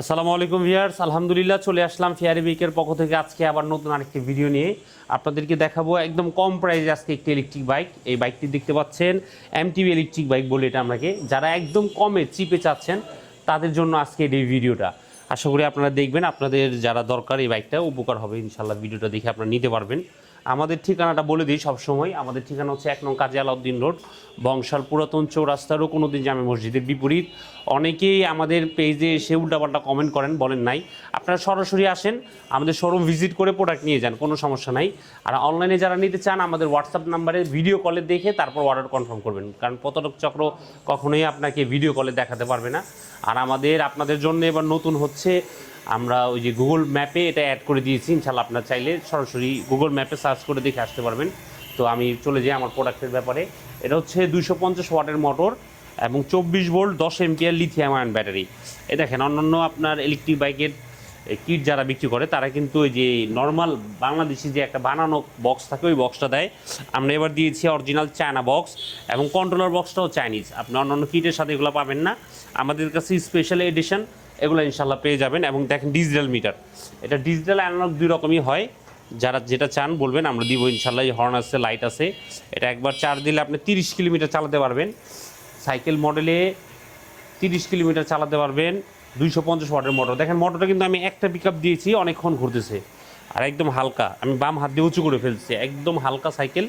আসসালামু আলাইকুম ভিয়ার্স আলহামদুলিল্লাহ চলে আসলাম ফেয়ারি বিকের পক্ষ থেকে আজকে আবার নতুন আরেকটি ভিডিও নিয়ে। আপনাদেরকে দেখাবো একদম কম প্রাইসে আজকে একটি ইলেকট্রিক বাইক এই বাইকটি দেখতে পাচ্ছেন এমটিভি ইলেকট্রিক বাইক বলে এটা আপনাকে যারা একদম কমে চিপে চাচ্ছেন, তাদের জন্য আজকে এই ভিডিওটা আশা করি আপনারা দেখবেন, আপনাদের যারা দরকার এই বাইকটা উপকার হবে। ইনশাল্লাহ ভিডিওটা দেখে আপনারা নিতে পারবেন। আমাদের ঠিকানাটা বলে দিই সবসময়। আমাদের ঠিকানা হচ্ছে এক নং কাজী আলাউদ্দিন রোড, বংশাল পুরাতন চৌরাস্তারও কোনো দিন জামে মসজিদের বিপরীত। অনেকেই আমাদের পেজে এসে উল্টাপাল্টা কমেন্ট করেন, বলেন নাই। আপনারা সরাসরি আসেন, আমাদের শোরুম ভিজিট করে প্রোডাক্ট নিয়ে যান, কোনো সমস্যা নাই। আর অনলাইনে যারা নিতে চান, আমাদের হোয়াটসঅ্যাপ নাম্বারে ভিডিও কলে দেখে তারপর অর্ডার কনফার্ম করবেন। কারণ প্রতারক চক্র কখনোই আপনাকে ভিডিও কলে দেখাতে পারবে না। আর আমাদের, আপনাদের জন্য এবার নতুন হচ্ছে আমরা ওই যে গুগল ম্যাপে এটা অ্যাড করে দিয়েছি ইনশাল্লাহ আপনার চাইলে সরাসরি গুগল ম্যাপে সার্চ করে দেখে আসতে পারবেন। তো আমি চলে যাই আমার প্রোডাক্টের ব্যাপারে। এটা হচ্ছে দুশো পঞ্চাশ ওয়াটের মোটর এবং চব্বিশ ভোল্ট দশ এমপিয়ার লিথিয়াম আয়ন ব্যাটারি এ দেখেন, অন্যান্য আপনার ইলেকট্রিক বাইকের কিট যারা বিক্রি করে, তারা কিন্তু ওই যে নর্মাল বাংলাদেশি যে একটা বানানো বক্স থাকে, ওই বক্সটা দেয়। আমরা এবার দিয়েছি অরিজিনাল চায়না বক্স এবং কন্ট্রোলার বক্সটাও চাইনিজ আপনি অন্যান্য কিটের সাথে এগুলো পাবেন না। আমাদের কাছে স্পেশাল এডিশন এগুলো ইনশাল্লাহ পেয়ে যাবেন। এবং দেখেন ডিজিটাল মিটার এটা ডিজিটাল অ্যানালগ দুই রকমই হয়। যারা যেটা চান বলবেন, আমরা দিব ইনশাল্লাহ এই হর্ন আছে লাইট আছে। এটা একবার চার্জ দিলে আপনি তিরিশ কিলোমিটার চালাতে পারবেন। সাইকেল মডেলে তিরিশ কিলোমিটার চালাতে পারবেন। দুইশো পঞ্চাশ ওয়াটের মোটর দেখেন মোটরটা কিন্তু আমি একটা পিক দিয়েছি, অনেকক্ষণ ঘুরতেছে। আর একদম হালকা, আমি বাম হাত দিয়ে উঁচু করে ফেলছি। একদম হালকা সাইকেল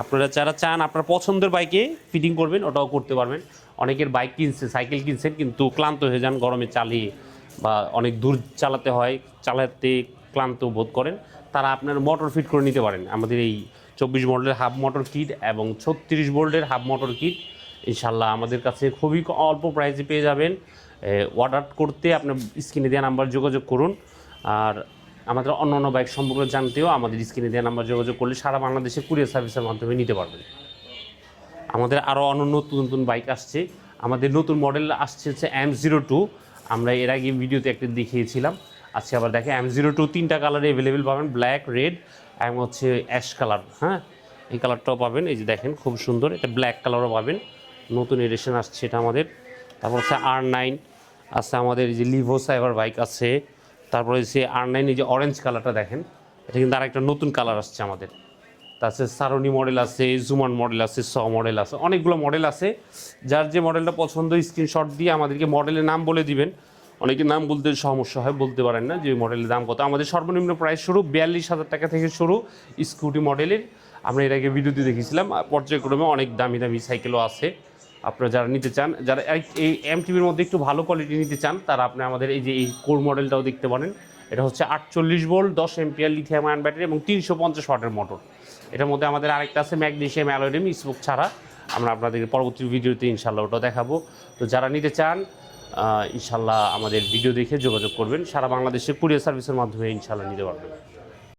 আপনারা যারা চান, আপনার পছন্দের বাইকে ফিটিং করবেন, ওটাও করতে পারবেন। অনেকের বাইক কিনছে সাইকেল কিনছেন কিন্তু ক্লান্ত হয়ে যান, গরমে চালিয়ে বা অনেক দূর চালাতে হয়, চালাতে ক্লান্ত বোধ করেন। তারা আপনার মোটর ফিট করে নিতে পারেন। আমাদের এই চব্বিশ ভোল্টের হাফ মোটর কিট এবং ছত্রিশ ভোল্টের হাফ মোটর কিট ইনশাল্লাহ আমাদের কাছে খুবই অল্প প্রাইসে পেয়ে যাবেন। অর্ডার করতে আপনার স্ক্রিনে দেওয়া নাম্বার যোগাযোগ করুন। আর আমাদের অন্য অন্য বাইক সম্পর্কে জানতেও আমাদের স্ক্রিনে দেওয়া নাম্বার যোগাযোগ করলে সারা বাংলাদেশে কুরিয়ার সার্ভিসের মাধ্যমে নিতে পারবেন। আমাদের আরও অন্য নতুন নতুন বাইক আসছে। আমাদের নতুন মডেল আসছে হচ্ছে এম জিরো টু আমরা এর আগে ভিডিওতে একটা দেখিয়েছিলাম। আজকে আবার দেখে এম জিরো টু তিনটা কালারে অ্যাভেলেবেল পাবেন ব্ল্যাক রেড এবং হচ্ছে অ্যাশ কালার হ্যাঁ? এই কালারটাও পাবেন। এই যে দেখেন, খুব সুন্দর। এটা ব্ল্যাক কালারও পাবেন। নতুন এডিশন আসছে এটা আমাদের। তারপর হচ্ছে আর নাইন আছে আমাদের যে লিভো সাইবার বাইক আছে। তারপরে হচ্ছে আর নাইন এই যে অরেঞ্জ কালারটা দেখেন, এটা কিন্তু আরেকটা নতুন কালার আসছে আমাদের। তাছাড়া সারণি মডেল আছে জুমান মডেল আছে স মডেল আছে, অনেকগুলো মডেল আছে। যার যে মডেলটা পছন্দ স্ক্রিনশট দিয়ে আমাদেরকে মডেলের নাম বলে দিবেন। অনেকে নাম বলতে সমস্যা হয়, বলতে পারেন না যে মডেলের দাম কত। আমাদের সর্বনিম্ন প্রাইস শুরু বিয়াল্লিশ হাজার টাকা থেকে শুরু স্কুটি মডেলের আমরা এর আগে ভিডিওতে দেখেছিলাম, পর্যায়ক্রমে অনেক দামি দামি সাইকেলও আছে। আপনারা যারা নিতে চান, যারা এই- এম টিভির মধ্যে একটু ভালো কোয়ালিটি নিতে চান, তারা আপনি আমাদের এই যে এই কোর মডেলটাও দেখতে পারেন। এটা হচ্ছে আটচল্লিশ ভোল্ট দশ এমপিআর লিথিয়াম আয়ন ব্যাটারি এবং তিনশো পঞ্চাশ ওয়াটের মোটর এটার মধ্যে আমাদের আরেকটা আছে ম্যাগনেশিয়াম অ্যালোডিয়াম স্মোক ছাড়া। আমরা আপনাদের পরবর্তী ভিডিওতে ইনশাল্লাহ ওটা দেখাবো। তো যারা নিতে চান ইনশাল্লাহ আমাদের ভিডিও দেখে যোগাযোগ করবেন। সারা বাংলাদেশে কুরিয়ার সার্ভিসের মাধ্যমে ইনশাল্লাহ নিতে পারবেন।